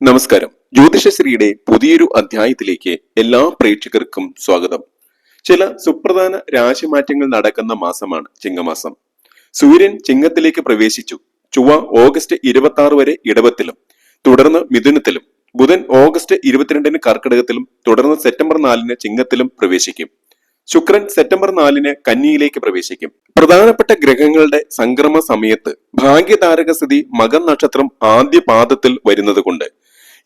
നമസ്കാരം. ജ്യോതിഷശ്രീയുടെ പുതിയൊരു അധ്യായത്തിലേക്ക് എല്ലാ പ്രേക്ഷകർക്കും സ്വാഗതം. ചില സുപ്രധാന രാശിമാറ്റങ്ങൾ നടക്കുന്ന മാസമാണ് ചിങ്ങമാസം. സൂര്യൻ ചിങ്ങത്തിലേക്ക് പ്രവേശിച്ചു. ചൊവ്വ ഓഗസ്റ്റ് ഇരുപത്തി ആറ് വരെ ഇടവത്തിലും തുടർന്ന് മിഥുനത്തിലും ബുധൻ ഓഗസ്റ്റ് ഇരുപത്തിരണ്ടിന് കർക്കിടകത്തിലും തുടർന്ന് സെപ്റ്റംബർ നാലിന് ചിങ്ങത്തിലും പ്രവേശിക്കും. ശുക്രൻ സെപ്റ്റംബർ നാലിന് കന്നിയിലേക്ക് പ്രവേശിക്കും. പ്രധാനപ്പെട്ട ഗ്രഹങ്ങളുടെ സംക്രമ സമയത്ത് ഭാഗ്യതാരക സ്ഥിതി മകൻ നക്ഷത്രം ആദ്യ പാദത്തിൽ വരുന്നത് കൊണ്ട്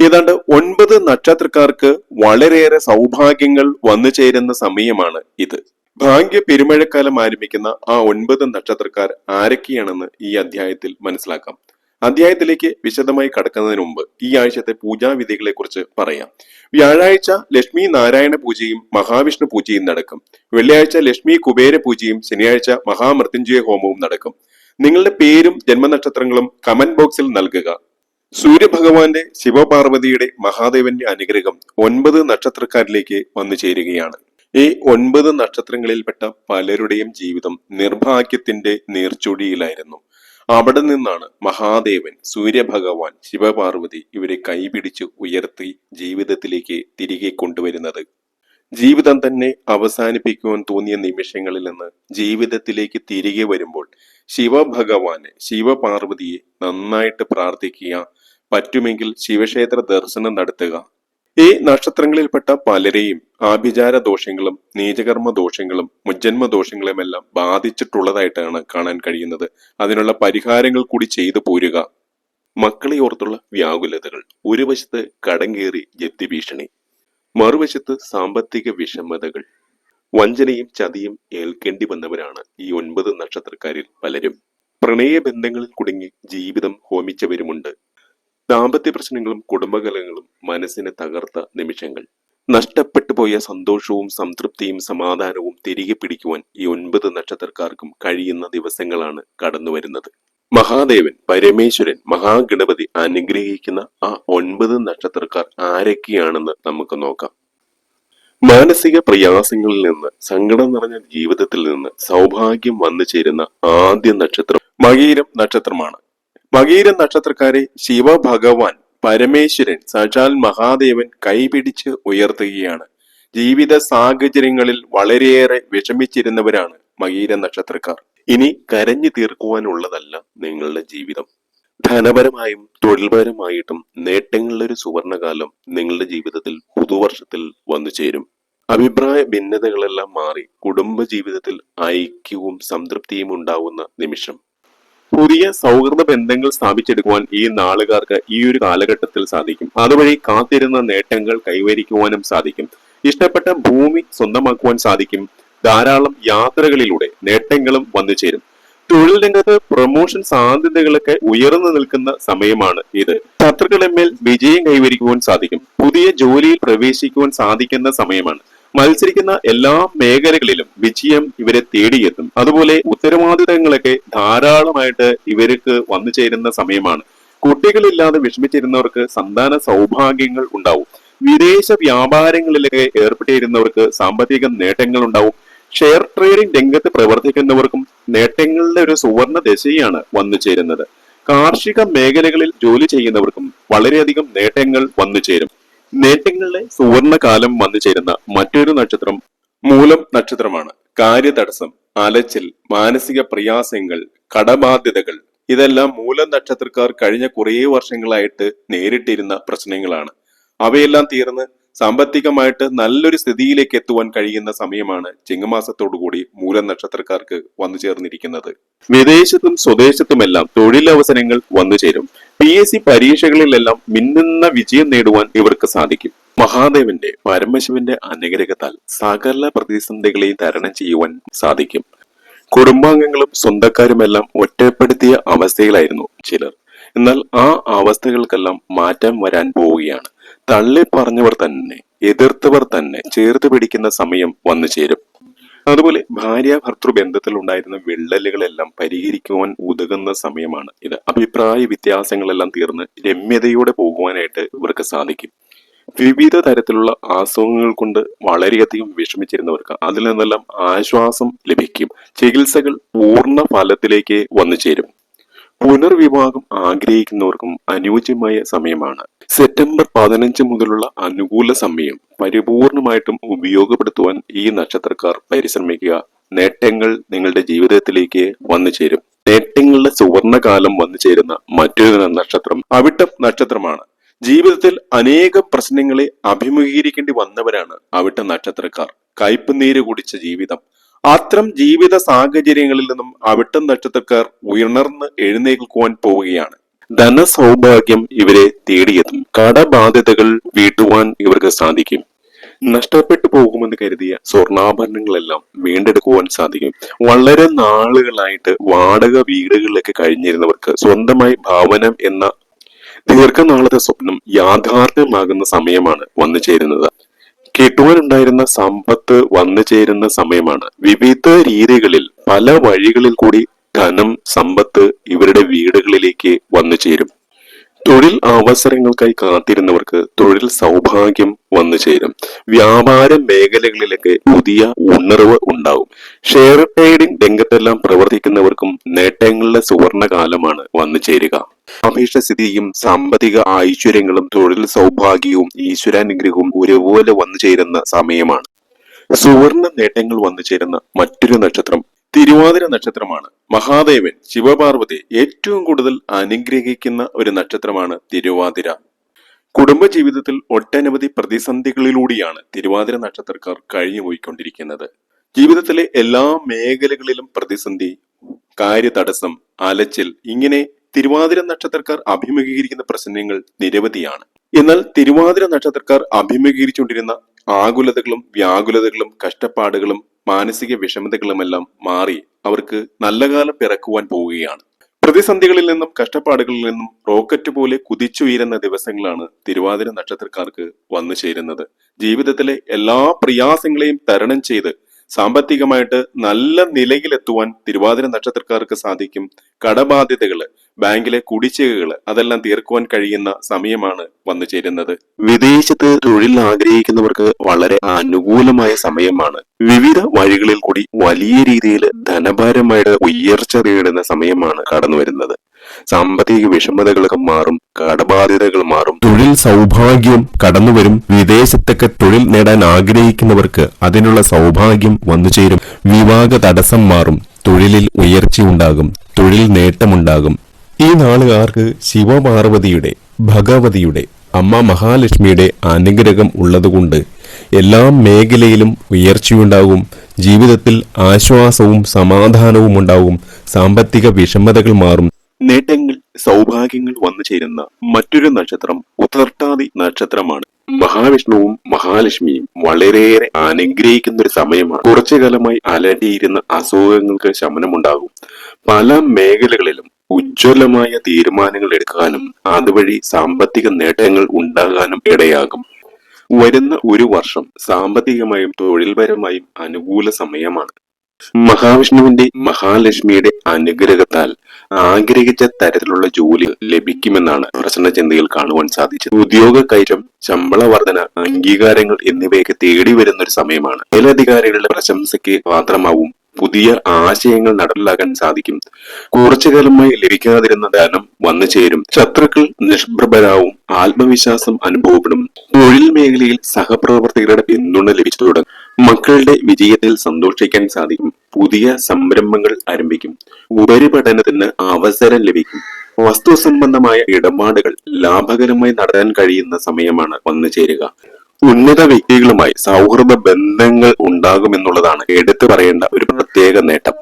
ഏതാണ്ട് ഒൻപത് നക്ഷത്രക്കാർക്ക് വളരെയേറെ സൗഭാഗ്യങ്ങൾ വന്നു ചേരുന്ന സമയമാണ് ഇത്. ഭാഗ്യ പെരുമഴക്കാലം ആരംഭിക്കുന്ന ആ ഒൻപത് നക്ഷത്രക്കാർ ആരൊക്കെയാണെന്ന് ഈ അധ്യായത്തിൽ മനസ്സിലാക്കാം. അധ്യായത്തിലേക്ക് വിശദമായി കടക്കുന്നതിന് മുമ്പ് ഈ ആഴ്ചത്തെ പൂജാവിധികളെ കുറിച്ച് പറയാം. വ്യാഴാഴ്ച ലക്ഷ്മി നാരായണ പൂജയും മഹാവിഷ്ണു പൂജയും നടക്കും. വെള്ളിയാഴ്ച ലക്ഷ്മി കുബേര പൂജയും ശനിയാഴ്ച മഹാമൃത്യുഞ്ജയ ഹോമവും നടക്കും. നിങ്ങളുടെ പേരും ജന്മനക്ഷത്രങ്ങളും കമന്റ് ബോക്സിൽ നൽകുക. സൂര്യഭഗവാന്റെ ശിവപാർവതിയുടെ മഹാദേവന്റെ അനുഗ്രഹം ഒൻപത് നക്ഷത്രക്കാരിലേക്ക് വന്നു ചേരുകയാണ്. ഈ ഒൻപത് നക്ഷത്രങ്ങളിൽപ്പെട്ട പലരുടെയും ജീവിതം നിർഭാഗ്യത്തിന്റെ നീർച്ചുഴിയിലായിരുന്നു അവിടെ നിന്നാണ് മഹാദേവൻ സൂര്യഭഗവാൻ ശിവപാർവതി ഇവരെ കൈപിടിച്ച് ഉയർത്തി ജീവിതത്തിലേക്ക് തിരികെ കൊണ്ടുവരുന്നത്. ജീവിതം തന്നെ അവസാനിപ്പിക്കുവാൻ തോന്നിയ നിമിഷങ്ങളിൽ നിന്ന് ജീവിതത്തിലേക്ക് തിരികെ വരുമ്പോൾ ശിവഭഗവാന് ശിവപാർവതിയെ നന്നായിട്ട് പ്രാർത്ഥിക്കുക പറ്റുമെങ്കിൽ ശിവക്ഷേത്ര ദർശനം നടത്തുക. ഈ നക്ഷത്രങ്ങളിൽപ്പെട്ട പലരെയും ആഭിചാര ദോഷങ്ങളും നീചകർമ്മ ദോഷങ്ങളും മുജ്ജന്മ ദോഷങ്ങളുമെല്ലാം ബാധിച്ചിട്ടുള്ളതായിട്ടാണ് കാണാൻ കഴിയുന്നത്. അതിനുള്ള പരിഹാരങ്ങൾ കൂടി ചെയ്തു പോരുക. മക്കളെ ഓർത്തുള്ള വ്യാകുലതകൾ. ഒരു വശത്ത് കടം കയറി ജപ്തി ഭീഷണി. മറുവശത്ത് സാമ്പത്തിക വിഷമതകൾ. വഞ്ചനയും ചതിയും ഏൽക്കേണ്ടി വന്നവരാണ് ഈ ഒൻപത് നക്ഷത്രക്കാരിൽ പലരും. പ്രണയ ബന്ധങ്ങളിൽ കുടുങ്ങി ജീവിതം ഹോമിച്ചവരുമുണ്ട്. ദാമ്പത്യ പ്രശ്നങ്ങളും കുടുംബകലങ്ങളും മനസ്സിനെ തകർത്ത നിമിഷങ്ങൾ. നഷ്ടപ്പെട്ടു പോയ സന്തോഷവും സംതൃപ്തിയും സമാധാനവും തിരികെ പിടിക്കുവാൻ ഈ ഒൻപത് നക്ഷത്രക്കാർക്കും കഴിയുന്ന ദിവസങ്ങളാണ് കടന്നുവരുന്നത്. മഹാദേവൻ പരമേശ്വരൻ മഹാഗണപതി അനുഗ്രഹിക്കുന്ന ആ ഒൻപത് നക്ഷത്രക്കാർ ആരൊക്കെയാണെന്ന് നമുക്ക് നോക്കാം. മാനസിക പ്രയാസങ്ങളിൽ നിന്ന് സങ്കടം നിറഞ്ഞ ജീവിതത്തിൽ നിന്ന് സൗഭാഗ്യം വന്നു ചേരുന്ന ആദ്യ നക്ഷത്രം മകീരം നക്ഷത്രമാണ്. മകീരം നക്ഷത്രക്കാരെ ശിവഭഗവാൻ പരമേശ്വരൻ സാക്ഷാൽ മഹാദേവൻ കൈപിടിച്ച് ഉയർത്തുകയാണ്. ജീവിത സാഹചര്യങ്ങളിൽ വളരെയേറെ വിഷമിച്ചിരുന്നവരാണ് മകീര നക്ഷത്രക്കാർ. ഇനി കരഞ്ഞു തീർക്കുവാനുള്ളതല്ല നിങ്ങളുടെ ജീവിതം. ധനപരമായും തൊഴിൽപരമായിട്ടും നേട്ടങ്ങളുടെ ഒരു സുവർണകാലം നിങ്ങളുടെ ജീവിതത്തിൽ പുതുവർഷത്തിൽ വന്നു ചേരും. അഭിപ്രായ ഭിന്നതകളെല്ലാം മാറി കുടുംബ ജീവിതത്തിൽ ഐക്യവും സംതൃപ്തിയും ഉണ്ടാവുന്ന നിമിഷം. പുതിയ സൗഹൃദ ബന്ധങ്ങൾ സ്ഥാപിച്ചെടുക്കുവാൻ ഈ നാളുകാർക്ക് ഈ ഒരു കാലഘട്ടത്തിൽ സാധിക്കും. അതുവഴി കാത്തിരുന്ന നേട്ടങ്ങൾ കൈവരിക്കുവാനും സാധിക്കും. ഇഷ്ടപ്പെട്ട ഭൂമി സ്വന്തമാക്കുവാൻ സാധിക്കും. ധാരാളം യാത്രകളിലൂടെ നേട്ടങ്ങളും വന്നു ചേരും. തൊഴിൽ രംഗത്ത് പ്രൊമോഷൻ സാധ്യതകളൊക്കെ ഉയർന്നു നിൽക്കുന്ന സമയമാണ് ഇത്. ശത്രുക്കളെ മേൽ വിജയം കൈവരിക്കുവാൻ സാധിക്കും. പുതിയ ജോലിയിൽ പ്രവേശിക്കുവാൻ സാധിക്കുന്ന സമയമാണ്. മത്സരിക്കുന്ന എല്ലാ മേഖലകളിലും വിജയം ഇവരെ തേടിയെത്തും. അതുപോലെ ഉത്തരവാദിത്തങ്ങളൊക്കെ ധാരാളമായിട്ട് ഇവർക്ക് വന്നു ചേരുന്ന സമയമാണ്. കുട്ടികളില്ലാതെ വിഷമിച്ചിരുന്നവർക്ക് സന്താന സൗഭാഗ്യങ്ങൾ ഉണ്ടാവും. വിദേശ വ്യാപാരങ്ങളിലൊക്കെ ഏർപ്പെട്ടിരുന്നവർക്ക് സാമ്പത്തിക നേട്ടങ്ങൾ ഉണ്ടാവും. ഷെയർ ട്രേഡിംഗ് രംഗത്ത് പ്രവർത്തിക്കുന്നവർക്കും നേട്ടങ്ങളുടെ ഒരു സുവർണ ദശയാണ് വന്നു ചേരുന്നത്. കാർഷിക മേഖലകളിൽ ജോലി ചെയ്യുന്നവർക്കും വളരെയധികം നേട്ടങ്ങൾ വന്നു ചേരും. നേട്ടങ്ങളുടെ സുവർണകാലം വന്നു ചേരുന്ന മറ്റൊരു നക്ഷത്രം മൂലം നക്ഷത്രമാണ്. കാര്യതടസ്സം അലച്ചിൽ മാനസിക പ്രയാസങ്ങൾ കടബാധ്യതകൾ. ഇതെല്ലാം മൂലം നക്ഷത്രക്കാർ കഴിഞ്ഞ കുറേ വർഷങ്ങളായിട്ട് നേരിട്ടിരുന്ന പ്രശ്നങ്ങളാണ്. അവയെല്ലാം തീർന്ന് സാമ്പത്തികമായിട്ട് നല്ലൊരു സ്ഥിതിയിലേക്ക് എത്തുവാൻ കഴിയുന്ന സമയമാണ് ചിങ്ങമാസത്തോടുകൂടി മൂലം നക്ഷത്രക്കാർക്ക് വന്നു ചേർന്നിരിക്കുന്നത്. വിദേശത്തും സ്വദേശത്തുമെല്ലാം തൊഴിലവസരങ്ങൾ വന്നു ചേരും. പി എസ് സി പരീക്ഷകളിലെല്ലാം മിന്നുന്ന വിജയം നേടുവാൻ ഇവർക്ക് സാധിക്കും. മഹാദേവന്റെ പരമശിവന്റെ അനുഗ്രഹത്താൽ സകല പ്രതിസന്ധികളെയും തരണം ചെയ്യുവാൻ സാധിക്കും. കുടുംബാംഗങ്ങളും സ്വന്തക്കാരുമെല്ലാം ഒറ്റപ്പെടുത്തിയ അവസ്ഥയിലായിരുന്നു ചിലർ. എന്നാൽ ആ അവസ്ഥകൾക്കെല്ലാം മാറ്റം വരാൻ പോവുകയാണ്. തള്ളി പറഞ്ഞവർ തന്നെ എതിർത്തവർ തന്നെ ചേർത്ത് പിടിക്കുന്ന സമയം വന്നു ചേരും അതുപോലെ ഭാര്യ ഭർത്തൃ ബന്ധത്തിൽ ഉണ്ടായിരുന്ന വിള്ളലുകളെല്ലാം പരിഹരിക്കുവാൻ ഉതകുന്ന സമയമാണ്. ഇത് അഭിപ്രായ വ്യത്യാസങ്ങളെല്ലാം തീർന്ന് രമ്യതയോടെ പോകുവാനായിട്ട് ഇവർക്ക് സാധിക്കും. വിവിധ തരത്തിലുള്ള അസുഖങ്ങൾ കൊണ്ട് വളരെയധികം വിഷമിച്ചിരുന്നവർക്ക് അതിൽ നിന്നെല്ലാം ആശ്വാസം ലഭിക്കും. ചികിത്സകൾ പൂർണ ഫലത്തിലേക്ക് വന്നു ചേരും പുനർവിവാഹം ആഗ്രഹിക്കുന്നവർക്കും അനുയോജ്യമായ സമയമാണ്. സെപ്റ്റംബർ പതിനഞ്ച് മുതലുള്ള അനുകൂല സമയം പരിപൂർണമായിട്ടും ഉപയോഗപ്പെടുത്തുവാൻ ഈ നക്ഷത്രക്കാർ പരിശ്രമിക്കുക. നേട്ടങ്ങൾ നിങ്ങളുടെ ജീവിതത്തിലേക്ക് വന്നു ചേരും. നേട്ടങ്ങളുടെ സുവർണകാലം വന്നു ചേരുന്ന മറ്റൊരു നക്ഷത്രം അവിട്ടം നക്ഷത്രമാണ്. ജീവിതത്തിൽ അനേക പ്രശ്നങ്ങളെ അഭിമുഖീകരിക്കേണ്ടി വന്നവരാണ് അവിട്ട നക്ഷത്രക്കാർ. കയ്പ് നീര് കുടിച്ച ജീവിതം അത്തരം ജീവിത സാഹചര്യങ്ങളിൽ നിന്നും അവിട്ടം നക്ഷത്രക്കാർ ഉയർന്ന് എഴുന്നേൽക്കുവാൻ പോവുകയാണ്. ധനസൗഭാഗ്യം ഇവരെ തേടിയെത്തും. കടബാധ്യതകൾ വീട്ടുവാൻ ഇവർക്ക് സാധിക്കും. നഷ്ടപ്പെട്ടു പോകുമെന്ന് കരുതിയ സ്വർണാഭരണങ്ങളെല്ലാം വീണ്ടെടുക്കുവാൻ സാധിക്കും. വളരെ നാളുകളായിട്ട് വാടക വീടുകളിലൊക്കെ കഴിഞ്ഞിരുന്നവർക്ക് സ്വന്തമായി ഭവനം എന്ന ദീർഘനാളത്തെ സ്വപ്നം യാഥാർത്ഥ്യമാകുന്ന സമയമാണ് വന്നു ചേരുന്നത് കിട്ടുവാനുണ്ടായിരുന്ന സമ്പത്ത് വന്നു ചേരുന്ന സമയമാണ്. വിവിധ രീതികളിൽ പല വഴികളിൽ കൂടി ധനം സമ്പത്ത് ഇവരുടെ വീടുകളിലേക്ക് വന്നു ചേരും. തൊഴിൽ അവസരങ്ങൾക്കായി കാത്തിരുന്നവർക്ക് തൊഴിൽ സൗഭാഗ്യം വന്നു ചേരും. വ്യാപാര മേഖലകളിലൊക്കെ പുതിയ ഉണർവ് ഉണ്ടാവും ഷെയർ ട്രേഡിംഗ് രംഗത്തെല്ലാം പ്രവർത്തിക്കുന്നവർക്കും നേട്ടങ്ങളുടെ സുവർണ കാലമാണ് വന്നു ചേരുക. അപേക്ഷസ്ഥിതിയും സാമ്പത്തിക ഐശ്വര്യങ്ങളും തൊഴിൽ സൗഭാഗ്യവും ഈശ്വരാനുഗ്രഹവും ഒരുപോലെ വന്നു ചേരുന്ന സമയമാണ്. സുവർണ നേട്ടങ്ങൾ വന്നു ചേരുന്ന മറ്റൊരു നക്ഷത്രം തിരുവാതിര നക്ഷത്രമാണ്. മഹാദേവൻ ശിവപാർവതി ഏറ്റവും കൂടുതൽ അനുഗ്രഹിക്കുന്ന ഒരു നക്ഷത്രമാണ് തിരുവാതിര. കുടുംബജീവിതത്തിൽ ഒട്ടനവധി പ്രതിസന്ധികളിലൂടെയാണ് തിരുവാതിര നക്ഷത്രക്കാർ കഴിഞ്ഞുപോയിക്കൊണ്ടിരിക്കുന്നത്. ജീവിതത്തിലെ എല്ലാ മേഖലകളിലും പ്രതിസന്ധി കാര്യതടസ്സം അലച്ചിൽ ഇങ്ങനെ തിരുവാതിര നക്ഷത്രക്കാർ അഭിമുഖീകരിക്കുന്ന പ്രശ്നങ്ങൾ നിരവധിയാണ്. എന്നാൽ തിരുവാതിര നക്ഷത്രക്കാർ അഭിമുഖീകരിച്ചുകൊണ്ടിരുന്ന ആകുലതകളും വ്യാകുലതകളും കഷ്ടപ്പാടുകളും മാനസിക വിഷമതകളുമെല്ലാം മാറി അവർക്ക് നല്ല കാലം പിറക്കുവാൻ പോവുകയാണ്. പ്രതിസന്ധികളിൽ നിന്നും കഷ്ടപ്പാടുകളിൽ നിന്നും റോക്കറ്റ് പോലെ കുതിച്ചുയരുന്ന ദിവസങ്ങളാണ് തിരുവാതിര നക്ഷത്രക്കാർക്ക് വന്നു ചേരുന്നത് ജീവിതത്തിലെ എല്ലാ പ്രയാസങ്ങളെയും തരണം ചെയ്ത് സാമ്പത്തികമായിട്ട് നല്ല നിലയിലെത്തുവാൻ തിരുവാതിര നക്ഷത്രക്കാർക്ക് സാധിക്കും. കടബാധ്യതകൾ ബാങ്കിലെ കുടിശ്ശികകൾ അതെല്ലാം തീർക്കുവാൻ കഴിയുന്ന സമയമാണ് വന്നു ചേരുന്നത്. വിദേശത്ത് തൊഴിൽ ആഗ്രഹിക്കുന്നവർക്ക് വളരെ അനുകൂലമായ സമയമാണ്. വിവിധ വഴികളിൽ കൂടി വലിയ രീതിയിൽ ധനഭാരമായിട്ട് ഉയർച്ച നേടുന്ന സമയമാണ് കടന്നു വരുന്നത് സാമ്പത്തിക വിഷമതകളൊക്കെ മാറും കടബാധ്യതകൾ മാറും. തൊഴിൽ സൗഭാഗ്യം കടന്നുവരും. വിദേശത്തൊക്കെ തൊഴിൽ നേടാൻ ആഗ്രഹിക്കുന്നവർക്ക് അതിനുള്ള സൗഭാഗ്യം വന്നു ചേരും. വിവാഹ തടസ്സം മാറും. തൊഴിലിൽ ഉയർച്ചയുണ്ടാകും തൊഴിൽ നേട്ടമുണ്ടാകും. ഈ നാളുകാർക്ക് ശിവപാർവതിയുടെ ഭഗവതിയുടെ അമ്മ മഹാലക്ഷ്മിയുടെ അനുഗ്രഹം ഉള്ളതുകൊണ്ട് എല്ലാ മേഖലയിലും ഉയർച്ചയുണ്ടാകും. ജീവിതത്തിൽ ആശ്വാസവും സമാധാനവും ഉണ്ടാകും സാമ്പത്തിക വിഷമതകൾ മാറും. നേട്ടങ്ങൾ സൗഭാഗ്യങ്ങൾ വന്നു ചേരുന്ന മറ്റൊരു നക്ഷത്രം ഉത്തർട്ടാതി നക്ഷത്രമാണ്. മഹാവിഷ്ണുവും മഹാലക്ഷ്മിയും വളരെയേറെ അനുഗ്രഹിക്കുന്ന ഒരു സമയമാണ്. കുറച്ചു കാലമായി അലട്ടിയിരുന്ന അസുഖങ്ങൾക്ക് ശമനമുണ്ടാകും. പല മേഖലകളിലും ഉജ്ജ്വലമായ തീരുമാനങ്ങൾ എടുക്കാനും അതുവഴി സാമ്പത്തിക നേട്ടങ്ങൾ ഉണ്ടാകാനും ഇടയാകും. വരുന്ന ഒരു വർഷം സാമ്പത്തികമായും തൊഴിൽപരമായും അനുകൂല സമയമാണ്. മഹാവിഷ്ണുവിന്റെ മഹാലക്ഷ്മിയുടെ അനുഗ്രഹത്താൽ ആഗ്രഹിച്ച തരത്തിലുള്ള ജോലി ലഭിക്കുമെന്നാണ് പ്രശ്നചിന്തയിൽ കാണുവാൻ സാധിച്ചത്. ഉദ്യോഗ കയറ്റം ശമ്പള വർധന അംഗീകാരങ്ങൾ എന്നിവയൊക്കെ തേടി വരുന്ന ഒരു സമയമാണ്. മേലധികാരികളുടെ പ്രശംസയ്ക്ക് പാത്രമാവും. പുതിയ ആശയങ്ങൾ നടപ്പിലാക്കാൻ സാധിക്കും. കുറച്ചു കാലമായി ലഭിക്കാതിരുന്ന ധനം വന്നു ചേരും. ശത്രുക്കൾ നിഷ്പ്രഭരാവും. ആത്മവിശ്വാസം അനുഭവപ്പെടും. തൊഴിൽ മേഖലയിൽ സഹപ്രവർത്തകരുടെ പിന്തുണ ലഭിച്ചു തുടങ്ങും. മക്കളുടെ വിജയത്തിൽ സന്തോഷിക്കാൻ സാധിക്കും. പുതിയ സംരംഭങ്ങൾ ആരംഭിക്കും. ഉപരിപഠനത്തിന് അവസരം ലഭിക്കും. വസ്തു സംബന്ധമായ ഇടപാടുകൾ ലാഭകരമായി നടത്താൻ കഴിയുന്ന സമയമാണ് വന്നു ചേരുക. ഉന്നത വ്യക്തികളുമായി സൗഹൃദ ബന്ധങ്ങൾ ഉണ്ടാകുമെന്നുള്ളതാണ് എടുത്തു പറയേണ്ട ഒരു പ്രത്യേക നേട്ടം.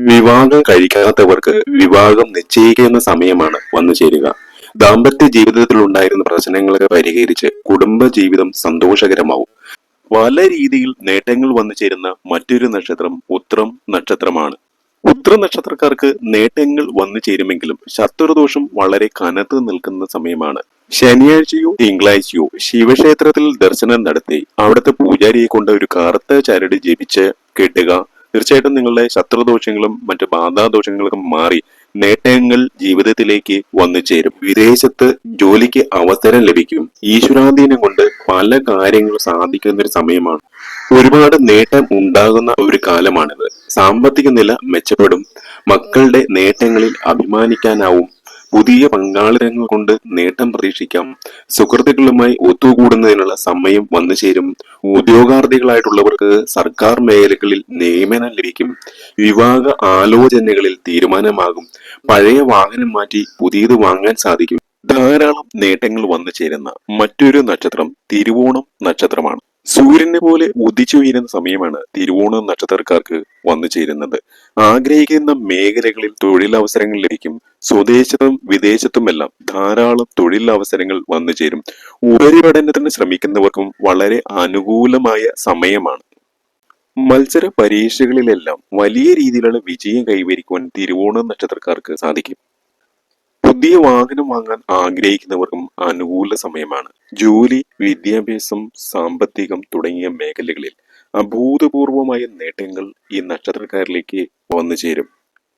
വിവാഹം കഴിക്കാത്തവർക്ക് വിവാഹം നിശ്ചയിക്കുന്ന സമയമാണ് വന്നു ചേരുക. ദാമ്പത്യ ജീവിതത്തിൽ ഉണ്ടായിരുന്ന പ്രശ്നങ്ങളൊക്കെ പരിഹരിച്ച് കുടുംബ ജീവിതം സന്തോഷകരമാവും. പല രീതിയിൽ നേട്ടങ്ങൾ വന്നു ചേരുന്ന മറ്റൊരു നക്ഷത്രം ഉത്രം നക്ഷത്രമാണ്. ഉത്ര നക്ഷത്രക്കാർക്ക് നേട്ടങ്ങൾ വന്നു ചേരുമെങ്കിലും ശത്രുദോഷം വളരെ കനത്ത് നിൽക്കുന്ന സമയമാണ്. ശനിയാഴ്ചയോ തിങ്കളാഴ്ചയോ ശിവക്ഷേത്രത്തിൽ ദർശനം നടത്തി അവിടുത്തെ പൂജാരിയെ കൊണ്ട് ഒരു കറുത്ത ചരട് ജപിച്ച് കെട്ടുക. തീർച്ചയായിട്ടും നിങ്ങളുടെ ശത്രുദോഷങ്ങളും മറ്റു ബാധാദോഷങ്ങളൊക്കെ മാറി നേട്ടങ്ങൾ ജീവിതത്തിലേക്ക് വന്നു ചേരും. വിദേശത്ത് ജോലിക്ക് അവസരം ലഭിക്കും. ഈശ്വരാധീനം കൊണ്ട് പല കാര്യങ്ങളും സാധിക്കുന്ന ഒരു സമയമാണ്. ഒരുപാട് നേട്ടം ഉണ്ടാകുന്ന ഒരു കാലമാണിത്. സാമ്പത്തിക നില മെച്ചപ്പെടും. മക്കളുടെ നേട്ടങ്ങളിൽ അഭിമാനിക്കാനാവും. പുതിയ പങ്കാളിത്തങ്ങൾ കൊണ്ട് നേട്ടം പ്രതീക്ഷിക്കാം. സുഹൃത്തുക്കളുമായി ഒത്തുകൂടുന്നതിനുള്ള സമയം വന്നു ചേരും. ഉദ്യോഗാർത്ഥികളായിട്ടുള്ളവർക്ക് സർക്കാർ മേഖലകളിൽ നിയമനം ലഭിക്കും. വിവാഹ ആലോചനകളിൽ തീരുമാനമാകും. പഴയ വാഹനം മാറ്റി പുതിയത് വാങ്ങാൻ സാധിക്കും. ധാരാളം നേട്ടങ്ങൾ വന്നു ചേരുന്ന മറ്റൊരു നക്ഷത്രം തിരുവോണം നക്ഷത്രമാണ്. സൂര്യനെ പോലെ ഉദിച്ചു വീരുന്ന സമയമാണ് തിരുവോണ നക്ഷത്രക്കാർക്ക് വന്നു ചേരുന്നത്. ആഗ്രഹിക്കുന്ന മേഖലകളിൽ തൊഴിലവസരങ്ങൾ ലഭിക്കും. സ്വദേശത്തും വിദേശത്തുമെല്ലാം ധാരാളം തൊഴിലവസരങ്ങൾ വന്നു ചേരും. ഉപരിപഠനത്തിന് ശ്രമിക്കുന്നവർക്കും വളരെ അനുകൂലമായ സമയമാണ്. മത്സര പരീക്ഷകളിലെല്ലാം വലിയ രീതിയിലുള്ള വിജയം കൈവരിക്കുവാൻ തിരുവോണ നക്ഷത്രക്കാർക്ക് സാധിക്കും. പുതിയ വാഹനം വാങ്ങാൻ ആഗ്രഹിക്കുന്നവർക്കും അനുകൂല സമയമാണ്. ജോലി വിദ്യാഭ്യാസം സാമ്പത്തികം തുടങ്ങിയ മേഖലകളിൽ അഭൂതപൂർവമായ നേട്ടങ്ങൾ ഈ നക്ഷത്രക്കാരിലേക്ക് വന്നു ചേരും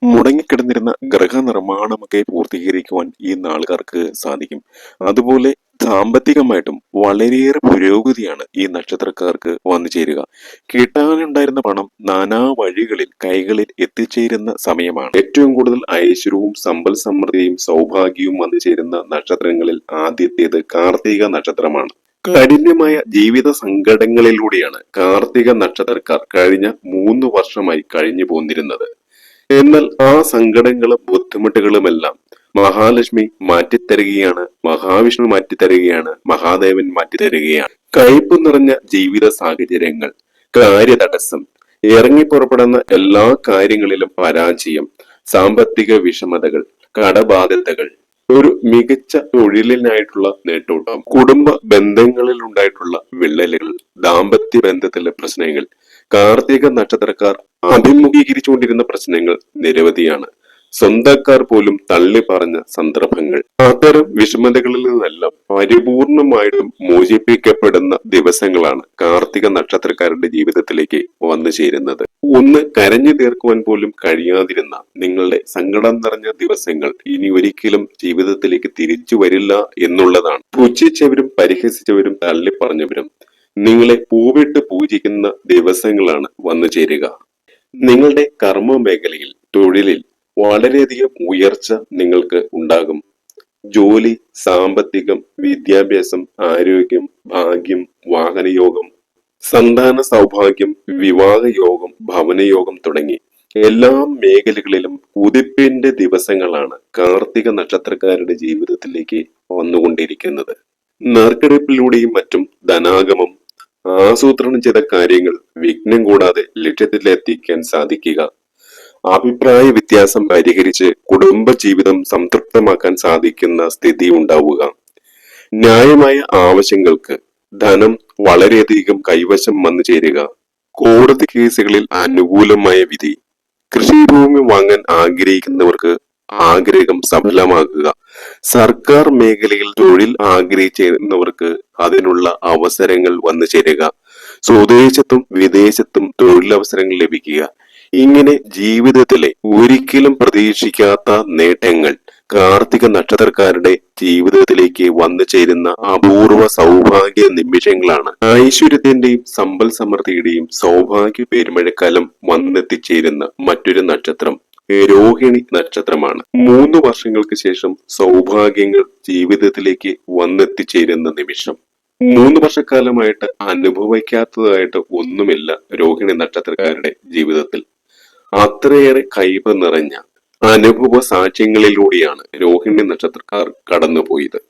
മുടങ്ങിക്കിടന്നിരുന്ന ഗൃഹനിർമ്മാണമൊക്കെ പൂർത്തീകരിക്കുവാൻ ഈ നാളുകാർക്ക് സാധിക്കും. അതുപോലെ സാമ്പത്തികമായിട്ടും വളരെയേറെ പുരോഗതിയാണ് ഈ നക്ഷത്രക്കാർക്ക് വന്നു ചേരുക. കിട്ടാനുണ്ടായിരുന്ന പണം നാനാ വഴികളിൽ കൈകളിൽ എത്തിച്ചേരുന്ന സമയമാണ്. ഏറ്റവും കൂടുതൽ ഐശ്വര്യവും സമ്പൽ സമൃദ്ധിയും സൗഭാഗ്യവും വന്നു ചേരുന്ന നക്ഷത്രങ്ങളിൽ ആദ്യത്തേത് കാർത്തിക നക്ഷത്രമാണ്. കഠിനമായ ജീവിത സങ്കടങ്ങളിലൂടെയാണ് കാർത്തിക നക്ഷത്രക്കാർ കഴിഞ്ഞ മൂന്ന് വർഷമായി കഴിഞ്ഞു പോന്നിരുന്നത് എന്നാൽ ആ സങ്കടങ്ങളും ബുദ്ധിമുട്ടുകളുമെല്ലാം മഹാലക്ഷ്മി മാറ്റിത്തരുകയാണ് മഹാവിഷ്ണു മാറ്റിത്തരുകയാണ് മഹാദേവൻ മാറ്റിത്തരുകയാണ്. കയ്പ് നിറഞ്ഞ ജീവിത സാഹചര്യങ്ങൾ കാര്യതടസ്സം ഇറങ്ങി പുറപ്പെടുന്ന എല്ലാ കാര്യങ്ങളിലും പരാജയം സാമ്പത്തിക വിഷമതകൾ കടബാധ്യതകൾ ഒരു മികച്ച തൊഴിലിനായിട്ടുള്ള നേട്ടോട്ടം കുടുംബ ബന്ധങ്ങളിൽ ഉണ്ടായിട്ടുള്ള വിള്ളലുകൾ ദാമ്പത്യ ബന്ധത്തിലെ പ്രശ്നങ്ങൾ കാർത്തിക നക്ഷത്രക്കാർ അഭിമുഖീകരിച്ചുകൊണ്ടിരുന്ന പ്രശ്നങ്ങൾ നിരവധിയാണ്. സ്വന്തക്കാർ പോലും തള്ളി പറഞ്ഞ സന്ദർഭങ്ങൾ. അത്തരം വിഷമതകളിൽ നിന്നെല്ലാം പരിപൂർണമായിട്ടും മോചിപ്പിക്കപ്പെടുന്ന ദിവസങ്ങളാണ് കാർത്തിക നക്ഷത്രക്കാരുടെ ജീവിതത്തിലേക്ക് വന്നു ചേരുന്നത്. ഒന്ന് കരഞ്ഞു തീർക്കുവാൻ പോലും കഴിയാതിരുന്ന നിങ്ങളുടെ സങ്കടം നിറഞ്ഞ ദിവസങ്ങൾ ഇനി ഒരിക്കലും ജീവിതത്തിലേക്ക് തിരിച്ചു വരില്ല എന്നുള്ളതാണ്. പുച്ഛിച്ചവരും പരിഹസിച്ചവരും തള്ളി പറഞ്ഞവരും നിങ്ങളെ പൂവിട്ട് പൂജിക്കുന്ന ദിവസങ്ങളാണ് വന്നു ചേരുക. നിങ്ങളുടെ കർമ്മ മേഖലയിൽ തൊഴിലിൽ വളരെയധികം ഉയർച്ച നിങ്ങൾക്ക് ഉണ്ടാകും. ജോലി സാമ്പത്തികം വിദ്യാഭ്യാസം ആരോഗ്യം ഭാഗ്യം വാഹനയോഗം സന്താന സൗഭാഗ്യം വിവാഹയോഗം ഭവനയോഗം തുടങ്ങി എല്ലാ മേഖലകളിലും ഉദിപ്പിന്റെ ദിവസങ്ങളാണ് കാർത്തിക നക്ഷത്രക്കാരുടെ ജീവിതത്തിലേക്ക് വന്നുകൊണ്ടിരിക്കുന്നത്. നറുക്കെടുപ്പിലൂടെയും മറ്റും ധനാഗമം ആസൂത്രണം ചെയ്ത കാര്യങ്ങൾ വിഘ്നം കൂടാതെ ലക്ഷ്യത്തിലെത്തിക്കാൻ സാധിക്കുക. അഭിപ്രായ വ്യത്യാസം പരിഹരിച്ച് കുടുംബ ജീവിതം സംതൃപ്തമാക്കാൻ സാധിക്കുന്ന സ്ഥിതി ഉണ്ടാവുക. ന്യായമായ ആവശ്യങ്ങൾക്ക് ധനം വളരെയധികം കൈവശം വന്നു ചേരുക. കോടതി കേസുകളിൽ അനുകൂലമായ വിധി. കൃഷിഭൂമി വാങ്ങാൻ ആഗ്രഹിക്കുന്നവർക്ക് ആഗ്രഹം സഫലമാകുക. സർക്കാർ മേഖലയിൽ തൊഴിൽ ആഗ്രഹിച്ചിരുന്നവർക്ക് അതിനുള്ള അവസരങ്ങൾ വന്നു ചേരുക. സ്വദേശത്തും വിദേശത്തും തൊഴിലവസരങ്ങൾ ലഭിക്കുക. ഇങ്ങനെ ജീവിതത്തിലെ ഒരിക്കലും പ്രതീക്ഷിക്കാത്ത നേട്ടങ്ങൾ കാർത്തിക നക്ഷത്രക്കാരുടെ ജീവിതത്തിലേക്ക് വന്നു ചേരുന്ന അപൂർവ സൗഭാഗ്യ നിമിഷങ്ങളാണ്. ഐശ്വര്യത്തിന്റെയും സമ്പൽ സമൃദ്ധിയുടെയും സൗഭാഗ്യ പെരുമഴക്കാലം വന്നെത്തിച്ചേരുന്ന മറ്റൊരു നക്ഷത്രം. രോഹിണി നക്ഷത്രമാണ്. മൂന്ന് വർഷങ്ങൾക്ക് ശേഷം സൗഭാഗ്യങ്ങൾ ജീവിതത്തിലേക്ക് വന്നെത്തിച്ചേരുന്ന നിമിഷം. മൂന്ന് വർഷക്കാലമായിട്ട് അനുഭവിക്കാത്തതായിട്ട് ഒന്നുമില്ല രോഹിണി നക്ഷത്രക്കാരുടെ ജീവിതത്തിൽ. അത്രയേറെ കൈവ് നിറഞ്ഞ അനുഭവ സാക്ഷ്യങ്ങളിലൂടെയാണ് രോഹിണി നക്ഷത്രക്കാർ കടന്നുപോയത്.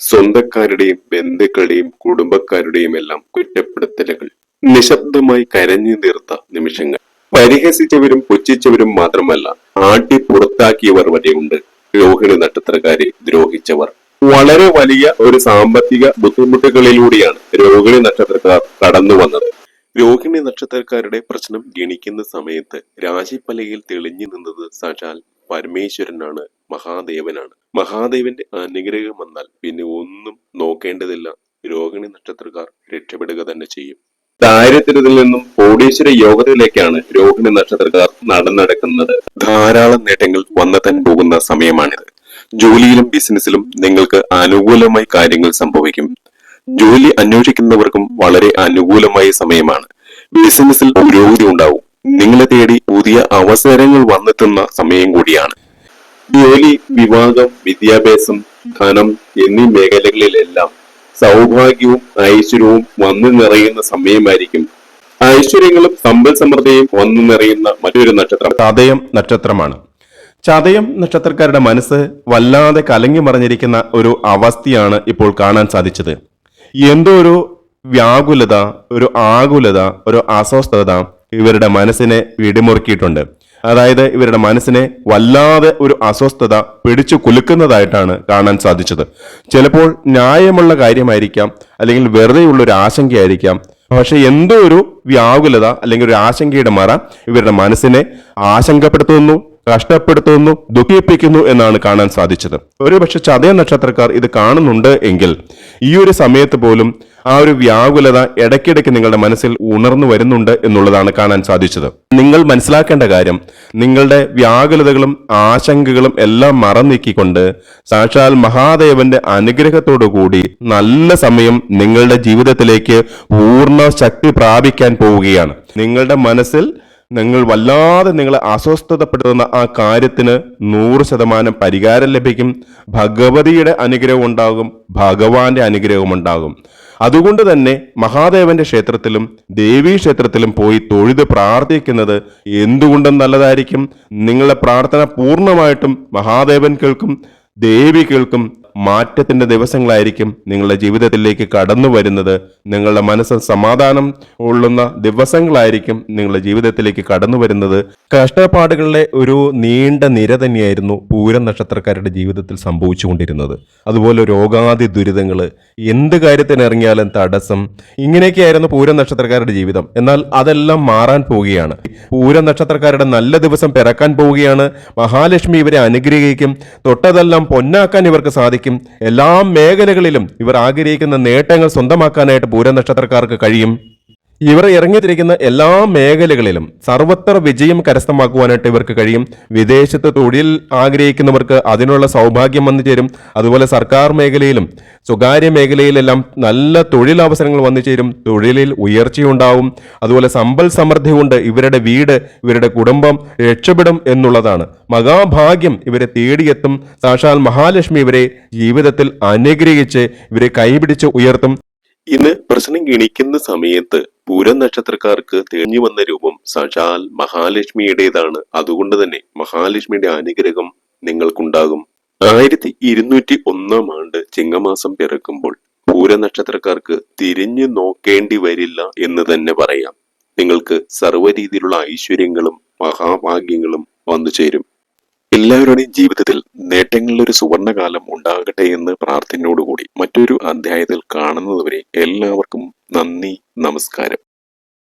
സ്വന്തക്കാരുടെയും ബന്ധുക്കളുടെയും കുടുംബക്കാരുടെയും എല്ലാം കുറ്റപ്പെടുത്തലുകൾ നിശബ്ദമായി കരഞ്ഞു തീർത്ത നിമിഷങ്ങൾ. പരിഹസിച്ചവരും പുച്ഛിച്ചവരും മാത്രമല്ല ആട്ടി പുറത്താക്കിയവർ വരെയുണ്ട്. രോഹിണി നക്ഷത്രക്കാരെ ദ്രോഹിച്ചവർ. വളരെ വലിയ ഒരു സാമ്പത്തിക ബുദ്ധിമുട്ടുകളിലൂടെയാണ് രോഹിണി നക്ഷത്രക്കാർ കടന്നു വന്നത്. രോഹിണി നക്ഷത്രക്കാരുടെ പ്രശ്നം ഗണിക്കുന്ന സമയത്ത് രാശിപ്പലയിൽ തെളിഞ്ഞു നിന്നത് സാക്ഷാൽ പരമേശ്വരനാണ് മഹാദേവനാണ്. മഹാദേവന്റെ അനുഗ്രഹം വന്നാൽ പിന്നെ ഒന്നും നോക്കേണ്ടതില്ല. രോഹിണി നക്ഷത്രക്കാർ രക്ഷപ്പെടുക തന്നെ ചെയ്യും. ദാരിദ്ര്യത്തിൽ നിന്നും കോടീശ്വര യോഗത്തിലേക്കാണ് രോഹിണി നക്ഷത്രക്കാർ നടന്നടക്കുന്നത്. ധാരാളം നേട്ടങ്ങൾ വന്നെത്താൻ പോകുന്ന സമയമാണിത്. ജോലിയിലും ബിസിനസ്സിലും നിങ്ങൾക്ക് അനുകൂലമായി കാര്യങ്ങൾ സംഭവിക്കും. ജോലി അന്വേഷിക്കുന്നവർക്കും വളരെ അനുകൂലമായ സമയമാണ്. ബിസിനസ്സിൽ പുരോഗതി ഉണ്ടാവും. നിങ്ങളെ തേടി പുതിയ അവസരങ്ങൾ വന്നെത്തുന്ന സമയം കൂടിയാണ്. ജോലി വിവാഹം വിദ്യാഭ്യാസം ധനം എന്നീ മേഖലകളിലെല്ലാം സൗഭാഗ്യവും ഐശ്വര്യവും വന്നു നിറയുന്ന സമയമായിരിക്കും. ഐശ്വര്യങ്ങളും സമ്പൽ സമൃദ്ധിയും വന്നു നിറയുന്ന മറ്റൊരു നക്ഷത്രം. ചതയം നക്ഷത്രമാണ്. ചതയം നക്ഷത്രക്കാരുടെ മനസ്സ് വല്ലാതെ കലങ്ങി മറിഞ്ഞിരിക്കുന്ന ഒരു അവസ്ഥയാണ് ഇപ്പോൾ കാണാൻ സാധിച്ചത്. എന്തോ ഒരു വ്യാകുലത ഒരു ആകുലത ഒരു അസ്വസ്ഥത ഇവരുടെ മനസ്സിനെ പിടിമുറുക്കിയിട്ടുണ്ട് അതായത് ഇവരുടെ മനസ്സിനെ വല്ലാതെ ഒരു അസ്വസ്ഥത പിടിച്ചു കുലുക്കുന്നതായിട്ടാണ് കാണാൻ സാധിച്ചത്. ചിലപ്പോൾ ന്യായമുള്ള കാര്യമായിരിക്കാം അല്ലെങ്കിൽ വെറുതെയുള്ള ഒരു ആശങ്കയായിരിക്കാം. പക്ഷെ എന്തോ ഒരു വ്യാകുലത അല്ലെങ്കിൽ ഒരു ആശങ്കയുടെ മറ ഇവരുടെ മനസ്സിനെ ആശങ്കപ്പെടുത്തുന്നു കഷ്ടപ്പെടുത്തുന്നു ദുഃഖിപ്പിക്കുന്നു എന്നാണ് കാണാൻ സാധിച്ചത്. ഒരുപക്ഷെ ചതയ നക്ഷത്രക്കാർ ഇത് കാണുന്നുണ്ട് എങ്കിൽ ഈ ഒരു സമയത്ത് പോലും ആ ഒരു വ്യാകുലത ഇടയ്ക്കിടയ്ക്ക് നിങ്ങളുടെ മനസ്സിൽ ഉണർന്നു വരുന്നുണ്ട് എന്നുള്ളതാണ് കാണാൻ സാധിച്ചത്. നിങ്ങൾ മനസ്സിലാക്കേണ്ട കാര്യം നിങ്ങളുടെ വ്യാകുലതകളും ആശങ്കകളും എല്ലാം മറന്നീക്കിക്കൊണ്ട് സാക്ഷാൽ മഹാദേവന്റെ അനുഗ്രഹത്തോടു കൂടി നല്ല സമയം നിങ്ങളുടെ ജീവിതത്തിലേക്ക് പൂർണ ശക്തി പ്രാപിക്കാൻ പോവുകയാണ്. നിങ്ങളുടെ മനസ്സിൽ നിങ്ങൾ വല്ലാതെ നിങ്ങളെ അസ്വസ്ഥതപ്പെടുത്തുന്ന ആ കാര്യത്തിന് നൂറ് ശതമാനം പരിഹാരം ലഭിക്കും. ഭഗവതിയുടെ അനുഗ്രഹം ഉണ്ടാകും ഭഗവാന്റെ അനുഗ്രഹം ഉണ്ടാകും. അതുകൊണ്ട് തന്നെ മഹാദേവന്റെ ക്ഷേത്രത്തിലും ദേവീ ക്ഷേത്രത്തിലും പോയി തൊഴുത് പ്രാർത്ഥിക്കുന്നത് എന്തുകൊണ്ടും നല്ലതായിരിക്കും. നിങ്ങളുടെ പ്രാർത്ഥന പൂർണമായിട്ടും മഹാദേവൻ കേൾക്കും ദേവി കേൾക്കും. മാറ്റത്തിന്റെ ദിവസങ്ങളായിരിക്കും നിങ്ങളുടെ ജീവിതത്തിലേക്ക് കടന്നു വരുന്നത്. നിങ്ങളുടെ മനസ്സ് സമാധാനം ഉള്ളുന്ന ദിവസങ്ങളായിരിക്കും നിങ്ങളുടെ ജീവിതത്തിലേക്ക് കടന്നു വരുന്നത്. കഷ്ടപ്പാടുകളിലെ ഒരു നീണ്ട നിര തന്നെയായിരുന്നു പൂരം നക്ഷത്രക്കാരുടെ ജീവിതത്തിൽ സംഭവിച്ചുകൊണ്ടിരുന്നത്. അതുപോലെ രോഗാദി ദുരിതങ്ങൾ എന്ത് കാര്യത്തിന് ഇറങ്ങിയാലും തടസ്സം. ഇങ്ങനെയൊക്കെയായിരുന്നു പൂരം നക്ഷത്രക്കാരുടെ ജീവിതം. എന്നാൽ അതെല്ലാം മാറാൻ പോവുകയാണ്. പൂരം നക്ഷത്രക്കാരുടെ നല്ല ദിവസം പിറക്കാൻ പോവുകയാണ്. മഹാലക്ഷ്മി ഇവരെ അനുഗ്രഹിക്കും. തൊട്ടതെല്ലാം പൊന്നാക്കാൻ ഇവർക്ക് സാധിക്കും. എല്ലാ മേഖലകളിലും ഇവർ ആഗ്രഹിക്കുന്ന നേട്ടങ്ങൾ സ്വന്തമാക്കാനായിട്ട് പൂരം നക്ഷത്രക്കാർക്ക് കഴിയും. ഇവർ ഇറങ്ങിത്തിരിക്കുന്ന എല്ലാ മേഖലകളിലും സർവത്ര വിജയം കരസ്ഥമാക്കുവാനായിട്ട് ഇവർക്ക് കഴിയും. വിദേശത്ത് തൊഴിൽ ആഗ്രഹിക്കുന്നവർക്ക് അതിനുള്ള സൗഭാഗ്യം വന്നു ചേരും. അതുപോലെ സർക്കാർ മേഖലയിലും സ്വകാര്യ മേഖലയിലെല്ലാം നല്ല തൊഴിലവസരങ്ങൾ വന്നു ചേരും. തൊഴിലിൽ ഉയർച്ചയുണ്ടാവും. അതുപോലെ സമ്പൽ സമൃദ്ധി കൊണ്ട് ഇവരുടെ വീട് ഇവരുടെ കുടുംബം രക്ഷപ്പെടും എന്നുള്ളതാണ്. മഹാഭാഗ്യം ഇവരെ തേടിയെത്തും. സാക്ഷാൽ മഹാലക്ഷ്മി ഇവരെ ജീവിതത്തിൽ അനുഗ്രഹിച്ച് ഇവരെ കൈപിടിച്ച് ഉയർത്തും. ഇന്ന് പ്രശ്നം ഗണിക്കുന്ന സമയത്ത് പൂരം നക്ഷത്രക്കാർക്ക് തെളിഞ്ഞു വന്ന രൂപം സാക്ഷാൽ മഹാലക്ഷ്മിയുടേതാണ്. അതുകൊണ്ട് തന്നെ മഹാലക്ഷ്മിയുടെ അനുഗ്രഹം നിങ്ങൾക്കുണ്ടാകും. ആയിരത്തി ഇരുന്നൂറ്റി ഒന്നാം ആണ്ട് ചിങ്ങമാസം പിറക്കുമ്പോൾ പൂരനക്ഷത്രക്കാർക്ക് തിരിഞ്ഞു നോക്കേണ്ടി വരില്ല എന്ന് തന്നെ പറയാം. നിങ്ങൾക്ക് സർവ രീതിയിലുള്ള ഐശ്വര്യങ്ങളും മഹാഭാഗ്യങ്ങളും വന്നു ചേരും എല്ലാവരുടെയും ജീവിതത്തിൽ നേട്ടങ്ങളിലൊരു സുവർണകാലം ഉണ്ടാകട്ടെ എന്ന് പ്രാർത്ഥനയോടുകൂടി മറ്റൊരു അധ്യായത്തിൽ കാണുന്നതുവരെ എല്ലാവർക്കും നന്ദി നമസ്കാരം.